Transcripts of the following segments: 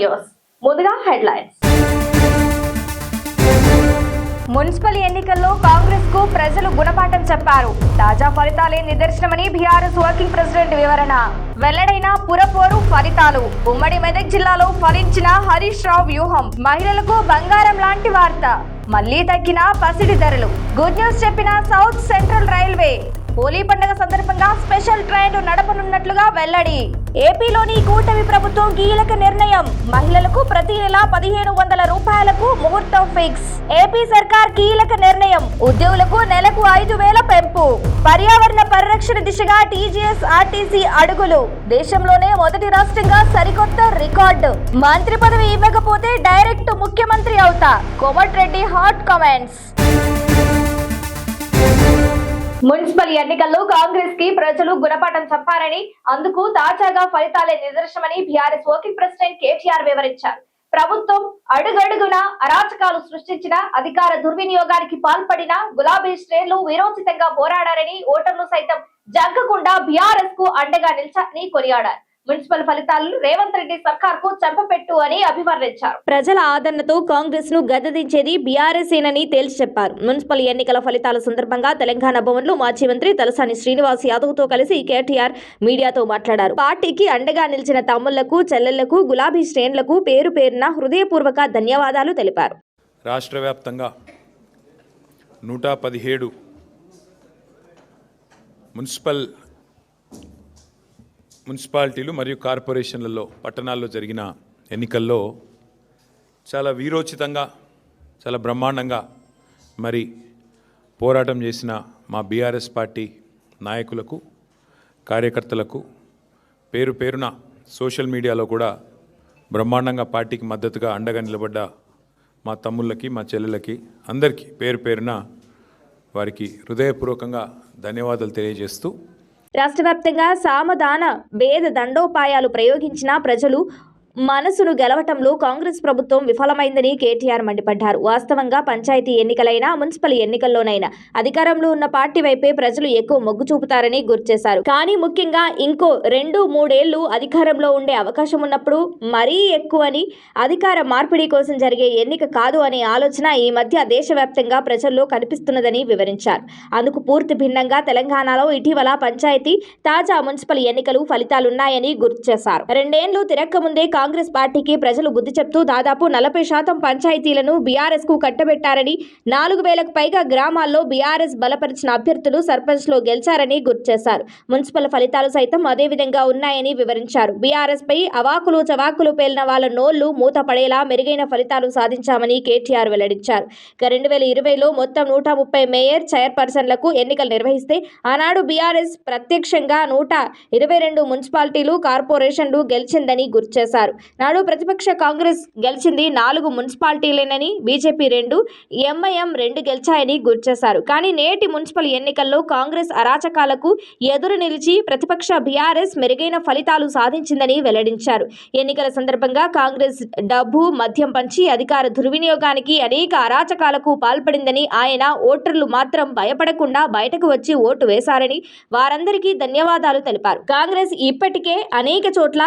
News. ముందుగా headlines. Municipal ఎన్నికల్లో కాంగ్రెస్కు ప్రజలు గుణపాఠం చెప్పారు. తాజా ఫలితాలే నిదర్శనమని బీఆర్ఎస్ వర్కింగ్ ప్రెసిడెంట్ వివరణ. వెల్లడైన పురపోరు ఫలితాలు. ఉమ్మడి మెదక్ జిల్లాలో ఫలించిన హరీష్ రావు వ్యూహం. మహిళలకు బంగారం లాంటి వార్త. మళ్ళీ తగ్గిన పసిడి ధరలు. గుడ్ న్యూస్ చెప్పిన సౌత్ సెంట్రల్ రైల్వే. హోలీ పండుగ సందర్భంగా స్పెషల్ ట్రైన్ నడపనున్నట్లుగా వెల్లడి. ఏపీలోని కూటమి ప్రభుత్వం కీలక నిర్ణయం. మహిళలకు ప్రతి నెల పదిహేను వందల రూపాయలకు ముహూర్తం ఫిక్స్. ఏపీ సర్కార్ కీలక నిర్ణయం. ఉద్యోగులకు నెలకు ఐదు వేల పెంపు. పర్యావరణ పరిరక్షణ దిశగా టీజీఎస్ ఆర్టీసీ అడుగులు. దేశంలోనే మొదటి రాష్ట్రంగా సరికొత్త రికార్డు. మంత్రి పదవి ఇవ్వకపోతే డైరెక్ట్ ముఖ్యమంత్రి అవుతా. Komatireddy hot comments. మున్సిపల్ ఎన్నికల్లో కాంగ్రెస్కి ప్రజలు గుణపాఠం చెప్పారని అందుకు తాజాగా ఫలితాలే నిదర్శనమని బీఆర్ఎస్ వర్కింగ్ ప్రెసిడెంట్ కేటీఆర్ వివరించారు. ప్రభుత్వం అడుగడుగున అరాచకాలు సృష్టించిన అధికార దుర్వినియోగానికి పాల్పడిన గులాబీ శ్రేణులు విరోచితంగా పోరాడారని ఓటర్లు సైతం జగ్గకుండా బీఆర్ఎస్కు అండగా నిలిచారని కొనియాడారు. మున్సిపల్ ఫలితాలను రేవంత్ రెడ్డి సర్కార్కు చెంపపెట్టు అని అభివర్ణించారు. ప్రజల ఆదరణతో కాంగ్రెస్ను గద్దదించేది బీఆర్ఎస్ ఏనని తేల్చి చెప్పారు. మున్సిపల్ ఎన్నికల ఫలితాల సందర్భంగా తెలంగాణ భవన్లో మాజీ మంత్రి తలసాని శ్రీనివాస్ యాదవ్తో కలిసి కేటీఆర్ మీడియాతో మాట్లాడారు. పార్టీకి అండగా నిలిచిన తమ్ముళ్ళకు చెల్లెళ్ళకు గులాబీ శ్రేణులకు పేరు పేరున హృదయపూర్వక ధన్యవాదాలు తెలిపారు. రాష్ట్ర వ్యాప్తంగా నూట పదిహేడు మున్సిపల్ మున్సిపాలిటీలు మరియు కార్పొరేషన్లలో పట్టణాల్లో జరిగిన ఎన్నికల్లో చాలా వీరోచితంగా చాలా బ్రహ్మాండంగా మరి పోరాటం చేసిన మా బీఆర్ఎస్ పార్టీ నాయకులకు కార్యకర్తలకు పేరు పేరున సోషల్ మీడియాలో కూడా బ్రహ్మాండంగా పార్టీకి మద్దతుగా అండగా నిలబడ్డ మా తమ్ముళ్ళకి మా చెల్లెలకి అందరికీ పేరు పేరున వారికి హృదయపూర్వకంగా ధన్యవాదాలు తెలియజేస్తూ రాష్ట్ర వ్యాప్తంగా సామధాన భేద దండోపాయాలు ప్రయోగించిన ప్రజలు మనసును గెలవటంలో కాంగ్రెస్ ప్రభుత్వం విఫలమైందని కేటీఆర్ మండిపడ్డారు. వాస్తవంగా పంచాయతీ ఎన్నికలైనా మున్సిపల్ ఎన్నికల్లోనైనా అధికారంలో ఉన్న పార్టీ వైపే ప్రజలు ఎక్కువ మొగ్గు చూపుతారని గుర్చేశారు కానీ ముఖ్యంగా ఇంకో రెండు మూడేళ్ళు అధికారంలో ఉండే అవకాశం ఉన్నప్పుడు మరీ ఎక్కువని అధికార మార్పిడి కోసం జరిగే ఎన్నిక కాదు అనే ఆలోచన ఈ మధ్య దేశవ్యాప్తంగా ప్రజల్లో కనిపిస్తున్నదని వివరించారు. అందుకు పూర్తి భిన్నంగా తెలంగాణలో ఇటీవల పంచాయతీ తాజా మున్సిపల్ ఎన్నికలు ఫలితాలున్నాయని గుర్తు చేశారు. రెండేళ్ళు తిరక్కముందే కాంగ్రెస్ పార్టీకి ప్రజలు బుద్ధి చెప్తూ దాదాపు నలభై శాతం పంచాయతీలను బీఆర్ఎస్కు కట్టబెట్టారని నాలుగు వేలకు పైగా గ్రామాల్లో బీఆర్ఎస్ బలపరిచిన అభ్యర్థులు సర్పంచ్లో గెలిచారని గుర్తుచేశారు మున్సిపల్ ఫలితాలు సైతం అదే విధంగా ఉన్నాయని వివరించారు. బీఆర్ఎస్ పై అవాకులు చవాకులు పేలిన వాళ్ళ నోళ్ళు మూత పడేలా మెరుగైన ఫలితాలు సాధించామని కేటీఆర్ వెల్లడించారు. ఇక రెండు వేల ఇరవైలో మొత్తం నూట ముప్పై మేయర్ చైర్పర్సన్లకు ఎన్నికలు నిర్వహిస్తే ఆనాడు బీఆర్ఎస్ ప్రత్యక్షంగా నూట ఇరవై రెండు మున్సిపాలిటీలు కార్పొరేషన్లు గెలిచిందని గుర్తు అన్నారు నాడు ప్రతిపక్ష కాంగ్రెస్ గెలిచింది నాలుగు మున్సిపాలిటీలేనని బీజేపీ రెండు ఎంఐఎం రెండు గెలిచాయని గుర్చేశారు కానీ నేటి మున్సిపల్ ఎన్నికల్లో కాంగ్రెస్ అరాచకాలకు ఎదురు నిలిచి ప్రతిపక్ష బీఆర్ఎస్ మెరుగైన ఫలితాలు సాధించిందని వెల్లడించారు. ఎన్నికల సందర్భంగా కాంగ్రెస్ డబ్బు మద్యం పంచి అధికార దుర్వినియోగానికి అనేక అరాచకాలకు పాల్పడిందని ఆయన ఓటర్లు మాత్రం భయపడకుండా బయటకు వచ్చి ఓటు వేశారని వారందరికీ ధన్యవాదాలు తెలిపారు. కాంగ్రెస్ ఇప్పటికే అనేక చోట్ల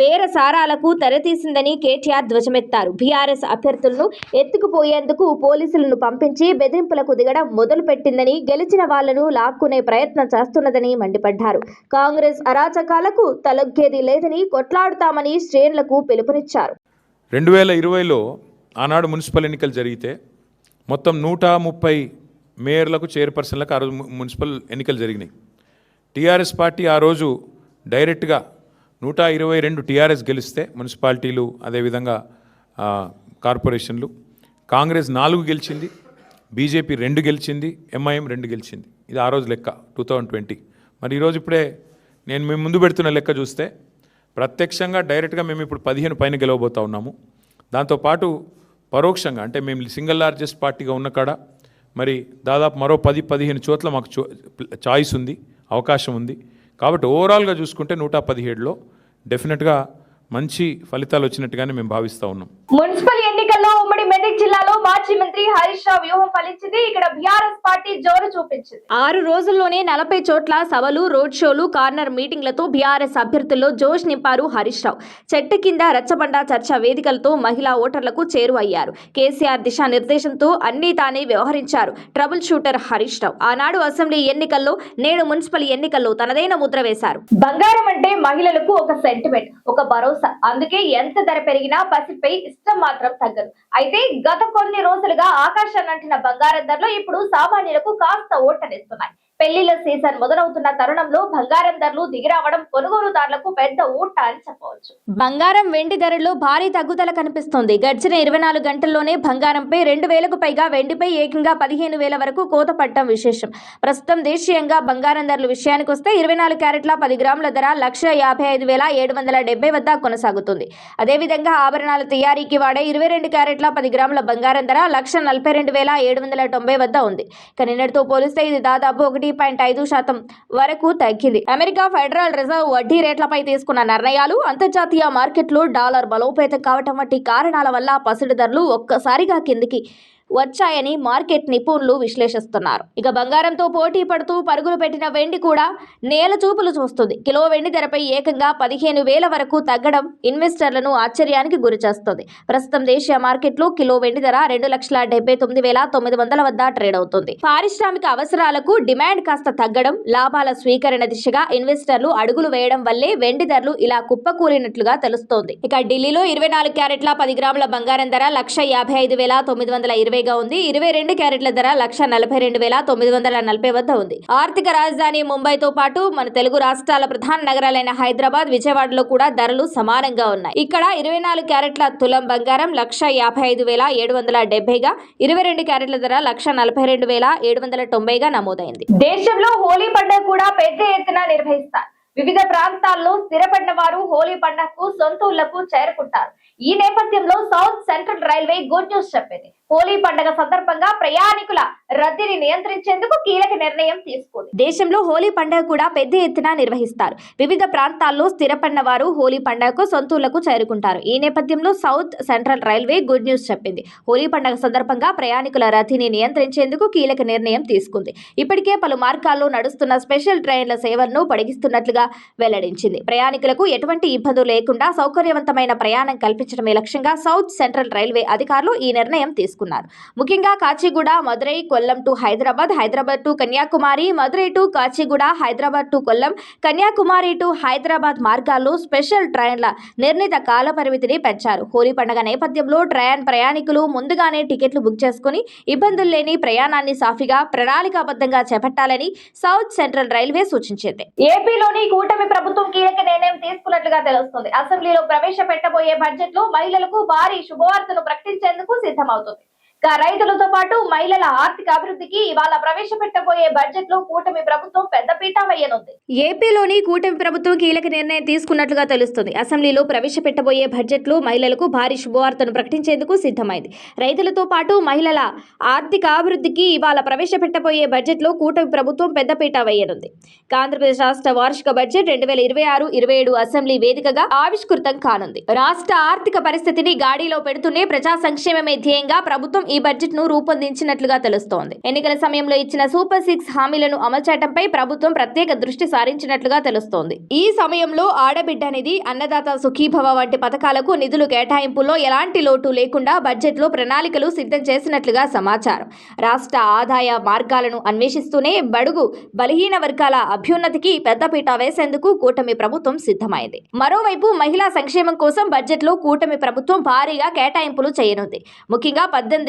బేరసారాలకు తెరతీసిందని కేటీఆర్ ధ్వజమెత్తారు. బీఆర్ఎస్ అభ్యర్థులను ఎత్తుకుపోయేందుకు పోలీసులను పంపించి బెదిరింపులకు దిగడం మొదలుపెట్టిందని గెలిచిన వాళ్ళను లాక్కునే ప్రయత్నం చేస్తున్నదని మండిపడ్డారు. కాంగ్రెస్ అరాచకాలకు తలొగ్గేది లేదని కొట్లాడుతామని శ్రేణులకు పిలుపునిచ్చారు. రెండు వేల ఇరవైలో ఆనాడు మున్సిపల్ ఎన్నికలు జరిగితే మొత్తం నూట ముప్పై మేయర్లకు చైర్పర్సన్లకు ఆ రోజు మున్సిపల్ ఎన్నికలు జరిగినాయి. టీఆర్ఎస్ పార్టీ ఆ రోజు డైరెక్ట్గా నూట ఇరవై రెండు టీఆర్ఎస్ గెలిస్తే మున్సిపాలిటీలు అదేవిధంగా కార్పొరేషన్లు. కాంగ్రెస్ నాలుగు గెలిచింది బీజేపీ రెండు గెలిచింది ఎంఐఎం రెండు గెలిచింది. ఇది ఆ రోజు లెక్క టూ థౌజండ్ ట్వంటీ. మరి ఈరోజు ఇప్పుడే నేను మేము ముందు పెడుతున్న లెక్క చూస్తే ప్రత్యక్షంగా డైరెక్ట్గా మేము ఇప్పుడు పదిహేను పైన గెలవబోతా ఉన్నాము. దాంతోపాటు పరోక్షంగా అంటే మేము సింగిల్ లార్జెస్ట్ పార్టీగా ఉన్న కాడ మరి దాదాపు మరో పది పదిహేను చోట్ల మాకు చో చాయిస్ ఉంది అవకాశం ఉంది. కాబట్టి ఓవరాల్గా చూసుకుంటే నూట పదిహేడులో డెఫినెట్గా మంచి ఫలితాలు వచ్చినట్టుగానే మేము భావిస్తూ ఉన్నాం. మున్సిపల్ ఎన్నికల్లో ఉమ్మడి మెదక్ జిల్లాలో మాజీ మంత్రి హరీష్ రావు వ్యూహం ఫలించింది. ఇక్కడ బీఆర్ఎస్ పార్టీ జోరు చూపించింది. ఆరు రోజుల్లోనే నలభై చోట్ల సభలు రోడ్ షోలు కార్నర్ మీటింగ్లతో బీఆర్ఎస్ అభ్యర్థుల్లో జోష్ నింపారు హరీష్ రావు. చెట్టు కింద రచ్చబండ చర్చ వేదికలతో మహిళా ఓటర్లకు చేరువయ్యారు. కేసీఆర్ దిశానిర్దేశంతో అన్నీ తానే వ్యవహరించారు ట్రబుల్ షూటర్ హరీష్ రావు. ఆనాడు అసెంబ్లీ ఎన్నికల్లో నేడు మున్సిపల్ ఎన్నికల్లో తనదైన ముద్ర వేశారు. బంగారం అంటే మహిళలకు ఒక సెంటిమెంట్ ఒక భరోసా. అందుకే ఎంత ధర పెరిగినా పసిపై ఇష్టం మాత్రం తగ్గదు. అయితే గత కొన్ని రోజులుగా ఆకాశాన్ని అంటిన బంగారం ధరలు ఇప్పుడు సామాన్యులకు కాస్త ఓటనిస్తున్నాయి పెళ్ళిళ్ళ సీజన్ మొదలవుతున్న తరుణంలో బంగారం ధరలు దిగిరావడం కొనుగోలుదారులకు పెద్ద ఊట అని చెప్పవచ్చు. బంగారం వెండి ధరల్లో భారీ తగ్గుదల కనిపిస్తోంది. గడిచిన ఇరవై నాలుగు గంటల్లోనే బంగారంపై రెండు వేలకు పైగా వెండిపై ఏకంగా పదిహేను వేల వరకు కోత పట్టడం విశేషం. ప్రస్తుతం దేశీయంగా బంగారం ధరల విషయానికి వస్తే ఇరవై నాలుగు క్యారెట్ల పది గ్రాముల ధర లక్ష యాభై ఐదు వేల ఏడు వందల డెబ్బై వద్ద కొనసాగుతుంది. అదేవిధంగా ఆభరణాల తయారీకి వాడే ఇరవై రెండు క్యారెట్ల పది గ్రాముల బంగారం ధర లక్ష నలభై రెండు వేల ఏడు వందల తొంభై వద్ద ఉంది. ఇక నిన్నటితో పోలిస్తే ఇది దాదాపు ఒకటి పాయింట్ ఐదు శాతం వరకు తగ్గింది. అమెరికా ఫెడరల్ రిజర్వ్ వడ్డీ రేట్లపై తీసుకున్న నిర్ణయాలు అంతర్జాతీయ మార్కెట్లు డాలర్ బలోపేతం కావటం వంటి కారణాల వల్ల పసిడి ధరలు ఒక్కసారిగా కిందికి వచ్చాయని మార్కెట్ నిపుణులు విశ్లేషిస్తున్నారు. ఇక బంగారంతో పోటీ పడుతూ పరుగులు పెట్టిన వెండి కూడా నేల చూపులు చూస్తుంది. కిలో వెండి ధరపై ఏకంగా పదిహేను వేల వరకు తగ్గడం ఇన్వెస్టర్లను ఆశ్చర్యానికి గురిచేస్తుంది. ప్రస్తుతం దేశీయ మార్కెట్లో కిలో వెండి ధర రెండు లక్షల డెబ్బై తొమ్మిది వేల తొమ్మిది వందల వద్ద ట్రేడ్ అవుతుంది. పారిశ్రామిక అవసరాలకు డిమాండ్ కాస్త తగ్గడం లాభాల స్వీకరణ దిశగా ఇన్వెస్టర్లు అడుగులు వేయడం వల్లే వెండి ధరలు ఇలా కుప్పకూలినట్లుగా తెలుస్తోంది. ఇక ఢిల్లీలో ఇరవై నాలుగు క్యారెట్ల పది గ్రాముల బంగారం ధర లక్ష యాభై ఐదు వేల తొమ్మిది వందల ఇరవై ఇరవైగా ఉంది. ఇరవై రెండు క్యారెట్ల ధర లక్ష నలభై రెండు వేల తొమ్మిది వందల నలభై వద్ద ఉంది. ఆర్థిక రాజధాని ముంబైతో పాటు మన తెలుగు రాష్ట్రాల ప్రధాన నగరాలైన హైదరాబాద్ విజయవాడలో కూడా ధరలు సమానంగా ఉన్నాయి. ఇక్కడ ఇరవై నాలుగు క్యారెట్ల తులం బంగారం లక్ష యాభై ఐదు వేల ఏడు వందల డెబ్బైగా ఇరవై రెండు క్యారెట్ల ధర లక్ష నలభై రెండు వేల ఏడు వందల తొంభైగా నమోదైంది. దేశంలో హోలీ పండుగ కూడా పెద్ద ఎత్తున నిర్వహిస్తారు. వివిధ ప్రాంతాల్లో స్థిరపడిన వారు హోలీ పండుగకు సొంత ఊళ్ళకు చేరుకుంటారు. ఈ నేపథ్యంలో south central railway good news చెప్పింది. హోలీ పండుగ సందర్భంగా ప్రయాణికుల రద్దీని నియంత్రించేందుకు కీలక నిర్ణయం తీసుకుంది. దేశంలో హోలీ పండుగ కూడా పెద్ద ఎత్తున నిర్వహిస్తారు. వివిధ ప్రాంతాల్లో స్థిరపడిన వారు హోలీ పండుగకు సొంతూళ్ళకు చేరుకుంటారు. ఈ నేపథ్యంలో south central railway good news చెప్పింది. హోలీ పండుగ సందర్భంగా ప్రయాణికుల రద్దీని నియంత్రించేందుకు కీలక నిర్ణయం తీసుకుంది. ఇప్పటికే పలు మార్గాల్లో నడుస్తున్న స్పెషల్ ట్రైన్ల సేవలను పొడిగిస్తున్నట్లుగా వెల్లడించింది. ప్రయాణికులకు ఎటువంటి ఇబ్బందులు లేకుండా సౌకర్యవంతమైన ప్రయాణం కల్పించడమే లక్ష్యంగా సౌత్ సెంట్రల్ రైల్వే అధికారులు ఈ నిర్ణయం తీసుకున్నారు. ముఖ్యంగా Kacheguda Madurai Kollam to Hyderabad Hyderabad to Kanyakumari Madurai to Kacheguda Hyderabad to Kollam Kanyakumari to Hyderabad మార్గాల్లో స్పెషల్ ట్రైన్ల నిర్ణీత కాల పరిమితిని పెంచారు. హోలీ పండుగ నేపథ్యంలో ట్రైన్ ప్రయాణికులు ముందుగానే టికెట్లు బుక్ చేసుకుని ఇబ్బందులు లేని ప్రయాణాన్ని సాఫీగా ప్రణాళికాబద్ధంగా చేపట్టాలని సౌత్ సెంట్రల్ రైల్వే సూచించింది. ఏపీలోని కూటమి ప్రభుత్వం కీలక నిర్ణయం తీసుకున్నట్లుగా తెలుస్తుంది. అసెంబ్లీలో ప్రవేశపెట్టబోయే బడ్జెట్లో మహిళలకు భారీ శుభవార్తను ప్రకటించేందుకు సిద్ధమవుతుంది. రైతులతో పాటు మహిళల ఆర్థిక అభివృద్ధికి ఇవాళ ప్రవేశపెట్టబోయే బడ్జెట్లో కూటమి ప్రభుత్వం పెద్దపీట వేయనుంది. ఏపీలోని కూటమి ప్రభుత్వం కీలక నిర్ణయం తీసుకున్నట్లుగా తెలుస్తుంది. అసెంబ్లీలో ప్రవేశపెట్టబోయే బడ్జెట్లో మహిళలకు భారీ శుభవార్తను ప్రకటించేందుకు సిద్ధమైంది. రైతులతో పాటు మహిళల ఆర్థిక అభివృద్ధికి ఇవాళ ప్రవేశపెట్టబోయే బడ్జెట్లో కూటమి ప్రభుత్వం పెద్దపీట వేయనుంది. ఆంధ్రప్రదేశ్ రాష్ట్ర వార్షిక బడ్జెట్ రెండు వేల ఇరవై ఆరు ఇరవై ఏడు అసెంబ్లీ వేదికగా ఆవిష్కృతం కానుంది. రాష్ట్ర ఆర్థిక పరిస్థితిని గాడిలో పెడుతూనే ప్రజా సంక్షేమమే ధ్యేయంగా ప్రభుత్వం ఈ బడ్జెట్ను రూపొందించినట్లుగా తెలుస్తోంది. ఎన్నికల సమయంలో ఇచ్చిన సూపర్ సిక్స్ హామీలను అమలు ప్రభుత్వం ప్రత్యేక దృష్టి సారించినట్లుగా తెలుస్తోంది. ఈ సమయంలో ఆడబిడ్డ నిధి అన్నదాత సుఖీభవ వంటి పథకాలకు నిధులు కేటాయింపుల్లో ఎలాంటి లోటు లేకుండా బడ్జెట్లో ప్రణాళికలు సిద్ధం చేసినట్లుగా సమాచారం. రాష్ట్ర ఆదాయ మార్గాలను అన్వేషిస్తూనే బడుగు బలహీన వర్గాల అభ్యున్నతికి పెద్దపీట వేసేందుకు కూటమి ప్రభుత్వం సిద్ధమైంది. మరోవైపు మహిళా సంక్షేమం కోసం బడ్జెట్లో కూటమి ప్రభుత్వం భారీగా కేటాయింపులు చేయనుంది. ముఖ్యంగా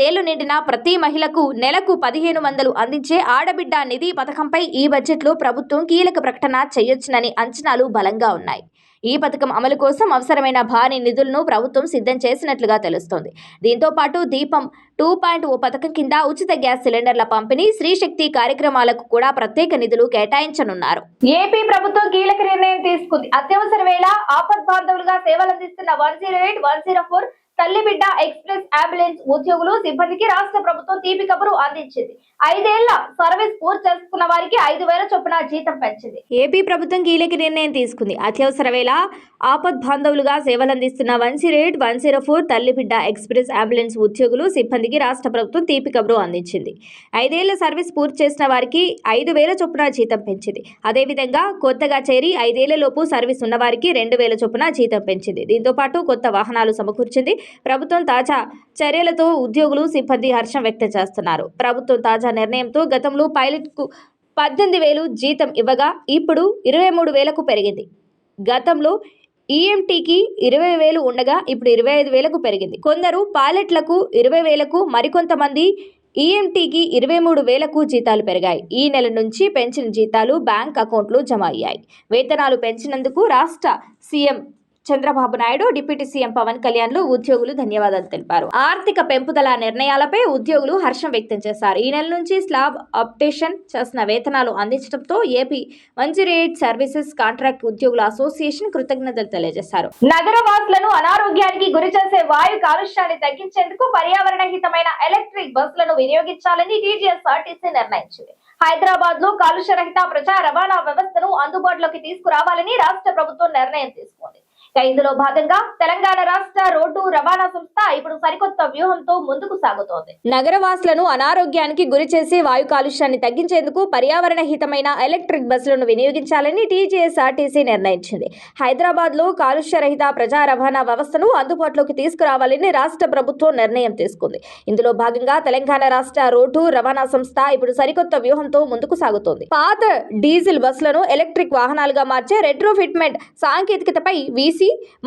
ఏళ్ళు నిండిన ప్రతి మహిళకు నెలకు పదిహేను వందలు అందించే ఆడబిడ్డ నిధి పథకంపై ఈ బడ్జెట్లో ప్రభుత్వం కీలక ప్రకటన చేయొచ్చునని అంచనాలు బలంగా ఉన్నాయి. ఈ పథకం అమలు కోసం అవసరమైన భారీ నిధులను ప్రభుత్వం సిద్ధం చేసినట్లుగా తెలుస్తోంది. దీంతో పాటు దీపం టూ పాయింట్ ఓ పథకం కింద ఉచిత గ్యాస్ సిలిండర్ల పంపిణీ స్త్రీశక్తి కార్యక్రమాలకు కూడా ప్రత్యేక నిధులు కేటాయించనున్నారు. ఏపీ ప్రభుత్వం కీలక నిర్ణయం తీసుకుంది. అత్యవసర వేళ ఆపద్ సేవలు సేవలందిస్తున్న one zero eight one zero four తల్లిబిడ్డ express ambulance ఉద్యోగులు సిబ్బందికి రాష్ట్ర ప్రభుత్వం తీపి కబురు అందించింది. ఐదేళ్ళ సర్వీస్ పూర్తి చేసుకున్న వారికి ఐదు వేల చొప్పున జీతం పెంచింది. ఏపీ ప్రభుత్వం కీలక నిర్ణయం తీసుకుంది. అత్యవసర వేళ ఆపద్ బాంధవులుగా సేవలందిస్తున్న one zero eight one zero four తల్లిబిడ్డ express ambulance ఉద్యోగులు సిబ్బందికి రాష్ట్ర ప్రభుత్వం తీపి కబురు అందించింది. ఐదేళ్ళ సర్వీస్ పూర్తి చేసిన వారికి ఐదు వేల చొప్పున జీతం పెంచింది. అదేవిధంగా కొత్తగా చేరి ఐదేళ్ళలోపు సర్వీస్ ఉన్నవారికి రెండు వేల చొప్పున జీతం పెంచింది. దీంతో పాటు కొత్త వాహనాలు సమకూర్చింది. ప్రభుత్వం తాజా చర్యలతో ఉద్యోగులు సిబ్బంది హర్షం వ్యక్తం చేస్తున్నారు. ప్రభుత్వం తాజా నిర్ణయంతో గతంలో పైలట్కు పద్దెనిమిది వేలు జీతం ఇవ్వగా ఇప్పుడు ఇరవై మూడు వేలకు పెరిగింది. గతంలో ఈఎంటీకి ఇరవై వేలు ఉండగా ఇప్పుడు ఇరవై ఐదు వేలకు పెరిగింది. కొందరు పైలట్లకు ఇరవై వేలకు మరికొంతమంది ఈఎంటీకి ఇరవై మూడు వేలకు జీతాలు పెరిగాయి. ఈ నెల నుంచి పెంచిన జీతాలు బ్యాంక్ అకౌంట్లు జమ అయ్యాయి. వేతనాలు పెంచినందుకు రాష్ట్ర CM Chandrababu Naidu deputy CM Pawan కళ్యాణ్లు ఉద్యోగులు ధన్యవాదాలు తెలిపారు. ఆర్థిక పెంపుదల నిర్ణయాలపై ఉద్యోగులు హర్షం వ్యక్తం చేశారు. ఈ నెల నుంచి స్లాబ్ అప్డేషన్ చేసిన వేతనాలు అందించడంతో ఏపీ వన్ సర్వీసెస్ కాంట్రాక్ట్ ఉద్యోగుల అసోసియేషన్ కృతజ్ఞతలు తెలియజేశారు. నగర వాసులను అనారోగ్యానికి గురి చేసే వాయు కాలుష్యాన్ని తగ్గించేందుకు పర్యావరణ హితమైన ఎలక్ట్రిక్ బస్సులను వినియోగించాలని టీజీఎస్ఆర్టీసీ నిర్ణయించింది. హైదరాబాద్లో కాలుష్య రహిత ప్రజా రవాణా వ్యవస్థను అందుబాటులోకి తీసుకురావాలని రాష్ట్ర ప్రభుత్వం నిర్ణయం తీసుకుంది. ఇందులో భాగంగా తెలంగాణ రాష్ట్ర రోడ్డు రవాణా సంస్థ ఇప్పుడు సరికొత్త వ్యూహంతో ముందుకు సాగుతోంది. నగరవాసులను అనారోగ్యానికి గురి చేసి వాయు కాలుష్యాన్ని తగ్గించేందుకు పర్యావరణ హితమైన ఎలక్ట్రిక్ బస్సులను వినియోగించాలని టీజీఎస్ఆర్టీసీ నిర్ణయించింది. హైదరాబాద్లో కాలుష్య రహిత ప్రజా రవాణా వ్యవస్థను అందుబాటులోకి తీసుకురావాలని రాష్ట్ర ప్రభుత్వం నిర్ణయం తీసుకుంది. ఇందులో భాగంగా తెలంగాణ రాష్ట్ర రోడ్డు రవాణా సంస్థ ఇప్పుడు సరికొత్త వ్యూహంతో ముందుకు సాగుతోంది. పాత డీజిల్ బస్సులను ఎలక్ట్రిక్ వాహనాలుగా మార్చే రెట్రోఫిట్మెంట్ సాంకేతికతపై వీసీ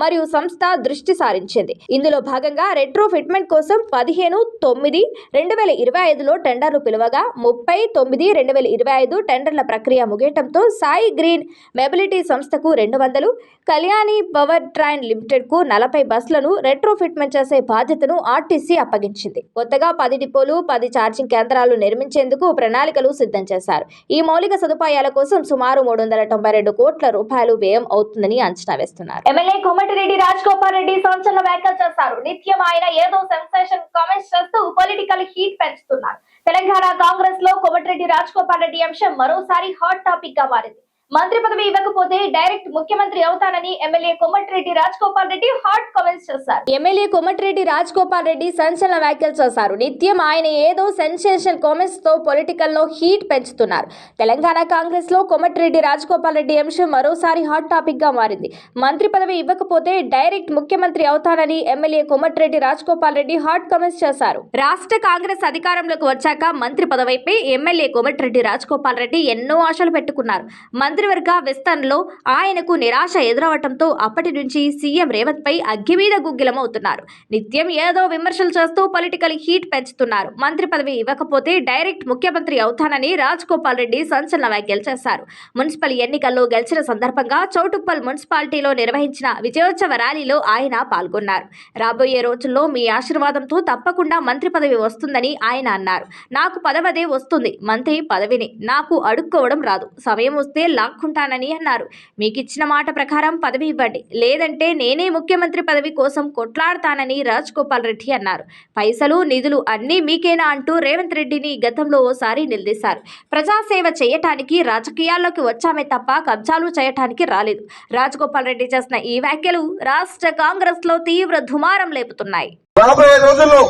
మరియు సంస్థ దృష్టి సారించింది. ఇందులో భాగంగా రెట్రో ఫిట్మెంట్ కోసం పదిహేను తొమ్మిది రెండు వేల ఇరవై ఐదులో టెండర్లు పిలవగా ముప్పై తొమ్మిది రెండు వేల ఇరవై ఐదు టెండర్ల ప్రక్రియ ముగియటంతో సాయి గ్రీన్ మెబిలిటీ సంస్థకు రెండు వందలు కళ్యాణి పవర్ ట్రైన్ లిమిటెడ్కు నలభై బస్సులను రెట్రో ఫిట్మెంట్ చేసే బాధ్యతను ఆర్టీసీ అప్పగించింది. కొత్తగా పది డిపోలు పది ఛార్జింగ్ కేంద్రాలు నిర్మించేందుకు ప్రణాళికలు సిద్ధం చేశారు. ఈ మౌలిక సదుపాయాల కోసం సుమారు మూడు వందల తొంభై రెండు కోట్ల రూపాయలు వ్యయం అవుతుందని అంచనా వేస్తున్నారు. ఎమ్మెల్యే కోమటిరెడ్డి రాజ్ గోపాల్ రెడ్డి సంచలన వ్యాఖ్యలు చేస్తారు నిత్యం ఆయన ఏదో సెన్సేషన్ కామెంట్స్ చేస్తూ పొలిటికల్ హీట్ పెంచుతున్నారు. తెలంగాణ కాంగ్రెస్లో కోమటిరెడ్డి రాజ్ గోపాల్ రెడ్డి అంశం మరోసారి హాట్ టాపిక్గా మారింది. మంత్రి పదవి ఇవ్వకపోతే డైరెక్ట్ ముఖ్యమంత్రి అవుతానని MLA Komatireddy Raj Gopal Reddy hot comments చేశారు. ఎమ్మెల్యే కోమటిరెడ్డి రాజ్ గోపాల్ రెడ్డి సంచలన వ్యాఖ్యలు చేశారు. నిత్యం ఆయన ఏదో సెన్సేషన్ కామెంట్స్తో పొలిటికల్లో హీట్ పెంచుతున్నారు. తెలంగాణ కాంగ్రెస్లో కోమటిరెడ్డి రాజ్ గోపాల్ రెడ్డి అంశం మరోసారి హాట్ టాపిక్గా మారింది. మంత్రి పదవి ఇవ్వకపోతే డైరెక్ట్ ముఖ్యమంత్రి అవుతానని MLA Komatireddy Raj Gopal Reddy hot comments చేశారు. రాష్ట్ర కాంగ్రెస్ అధికారంలోకి వచ్చాక మంత్రి పదవిపై ఎమ్మెల్యే కోమటిరెడ్డి రాజ్ గోపాల్ రెడ్డి ఎన్నో ఆశలు పెట్టుకున్నారు. మంత్రి మంత్రివర్గ విస్తరణలో ఆయనకు నిరాశ ఎదురవటంతో అప్పటి నుంచి సీఎం రేవంత్ పై అగ్గిమీద గుగ్గిలమవుతున్నారు. నిత్యం ఏదో విమర్శలు చేస్తూ పొలిటికల్ హీట్ పెంచుతున్నారు. మంత్రి పదవి ఇవ్వకపోతే డైరెక్ట్ ముఖ్యమంత్రి అవుతానని రాజ్ గోపాల్ రెడ్డి సంచలన వ్యాఖ్యలు చేశారు. మున్సిపల్ ఎన్నికల్లో గెలిచిన సందర్భంగా చౌటుప్పల్ మున్సిపాలిటీలో నిర్వహించిన విజయోత్సవ ర్యాలీలో ఆయన పాల్గొన్నారు. రాబోయే రోజుల్లో మీ ఆశీర్వాదంతో తప్పకుండా మంత్రి పదవి వస్తుందని ఆయన అన్నారు. నాకు పదవదే వస్తుంది. మంత్రి పదవిని నాకు అడుక్కోవడం రాదు. సమయం వస్తే లాక్కుంటానని అన్నారు. మీకు ఇచ్చిన మాట ప్రకారం పదవి ఇవ్వండి. లేదంటే నేనే ముఖ్యమంత్రి పదవి కోసం కొట్లాడతానని రాజ్ గోపాల్ రెడ్డి అన్నారు. పైసలు నిధులు అన్నీ మీకేనా అంటూ రేవంత్ రెడ్డిని గతంలో ఓసారి నిలదీశారు. ప్రజాసేవ చేయటానికి రాజకీయాల్లోకి వచ్చామే తప్ప కబ్జాలు చేయటానికి రాలేదు. రాజ్ గోపాల్ రెడ్డి చేసిన ఈ వ్యాఖ్యలు రాష్ట్ర కాంగ్రెస్లో తీవ్ర దుమారం లేపుతున్నాయి. రాబోయే రోజుల్లో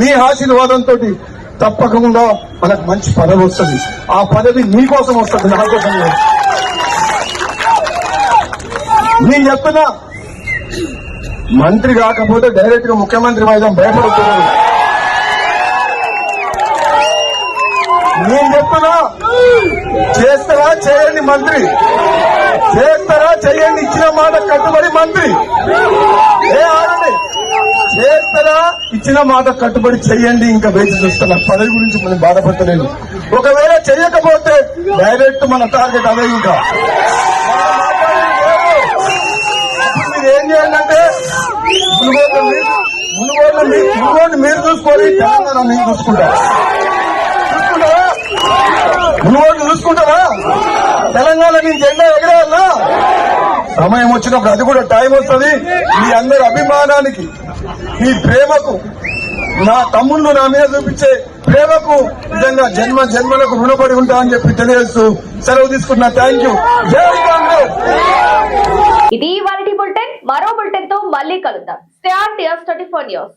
మీ ఆశీర్వాదంతో తప్పకుండా మనకు మంచి పదవి వస్తుంది. ఆ పదవి నీకోసం వస్తుంది నా కోసం నేను చెప్తున్నా మంత్రి కాకపోతే డైరెక్ట్గా ముఖ్యమంత్రి వైద్యం భయపడుతున్నారు నేను చెప్తున్నా చేస్తారా చేయండి మంత్రి? చేస్తారా చేయండి ఇచ్చిన మాట కట్టుబడి మంత్రి. ఏ చేస్తారా? ఇచ్చిన మాట కట్టుబడి చెయ్యండి ఇంకా వేచి చూస్తున్నా పదవి గురించి మనం బాధపడతలేదు. ఒకవేళ చేయకపోతే డైరెక్ట్ మన టార్గెట్ అదే ఇంకా. మీరు ఏం చేయాలంటే మునుగోడు మునుగోడు మీరు మునుగోడు మీరు తెలంగాణ మీరు చూసుకుంటా. చూసుకుంటారా మునుగోడు చూసుకుంటారా తెలంగాణ నేను జెండా ఎగరేయాలా? సమయం వచ్చినప్పుడు అది కూడా టైం వస్తుంది. మీ అందరి అభిమానానికి. నీ ప్రేమకు నా తమ్ముళ్ళు నా మీద చూపించే ప్రేమకు నిజంగా జన్మ జన్మలకు రుణపడి ఉంటా అని చెప్పి తెలియజేస్తూ సెలవు తీసుకున్నా థ్యాంక్ యూ జై కాంగ్రెస్! ఇది వారిటి బులెటిన్ మరో బులెటిన్తో మళ్ళీ కలుద్దాం. Stay on twenty four news